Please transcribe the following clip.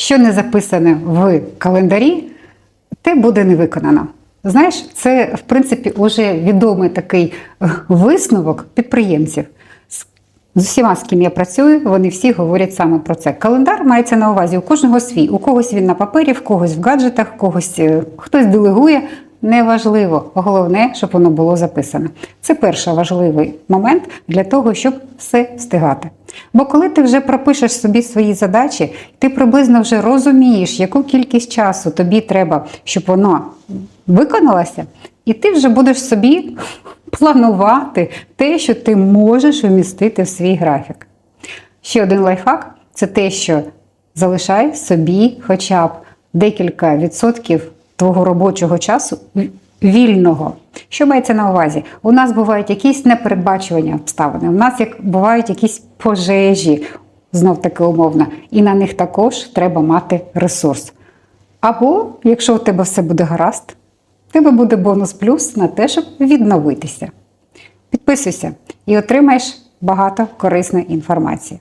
що не записане в календарі, те буде не виконано. Знаєш, це в принципі уже відомий такий висновок підприємців. З- усіма, з ким я працюю, вони всі говорять саме про це. Календар мається на увазі у кожного свій. У когось він на папері, в когось в гаджетах, в когось е, хтось делегує. Неважливо, головне, щоб воно було записано. Це перший важливий момент для того, щоб все встигати. Бо коли ти вже пропишеш собі свої задачі, ти приблизно вже розумієш, яку кількість часу тобі треба, щоб воно виконалося, і ти вже будеш собі планувати те, що ти можеш вмістити в свій графік. Ще один лайфхак це те, що залишай собі хоча б декілька відсотків твого робочого часу вільного. Що мається на увазі? У нас бувають якісь непередбачувані обставини, у нас як бувають якісь пожежі, знов таки умовно, і на них також треба мати ресурс. Або, якщо у тебе все буде гаразд, в тебе буде бонус плюс на те, щоб відновитися. Підписуйся і отримаєш багато корисної інформації.